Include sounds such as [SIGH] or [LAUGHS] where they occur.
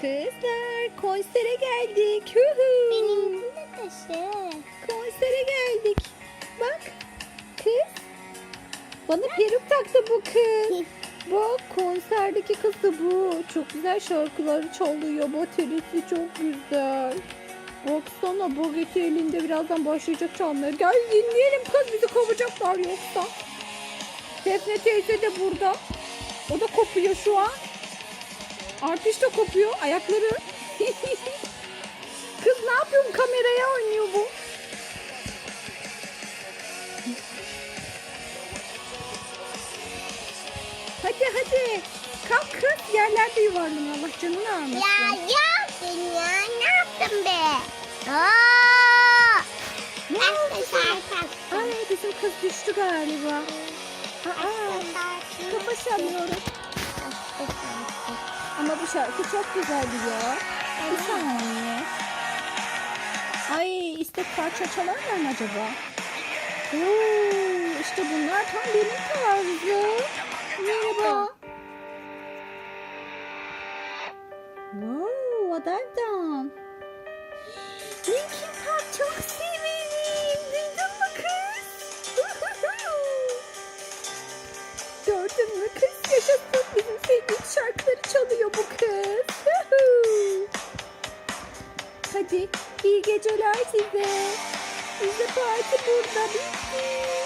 Kızlar konsere geldik. Huhu. Benimki de taşı. Konsere geldik. Bak kız. Bana peruk taktı bu kız. Bak konserdeki kız da bu. Çok güzel şarkıları çalıyor. Bataryası çok güzel. Baksana bageti elinde birazdan başlayacak çalmaya. Gel dinleyelim kız bizi kovacaklar yoksa. Defne teyze de burada. O da kopuyor şu an. Artist de kopuyor ayakları. [LAUGHS] kız ne yapıyorsun kameraya oynuyor bu. Hadi hadi. Kalk kız yerlerde yuvarlan Allah canını almasın. Ya yaptın ya. Ne yaptın be? Aa! Ne oldu. Ay bizim kız düştü galiba. Aa, kafa sallıyoruz. Bu şarkı çok güzeldi ya. Bir saniye. Ay istek parça çalarlar mı acaba? Oo, işte bunlar tam benim tarzım. Merhaba. Wow, done. Linkin Park çok severim. Duydun mu kız? [LAUGHS] Gördün mü kız? Yaşasın şarkıları çalıyor bu kız. Hadi iyi geceler size. Bize parti burada bitti.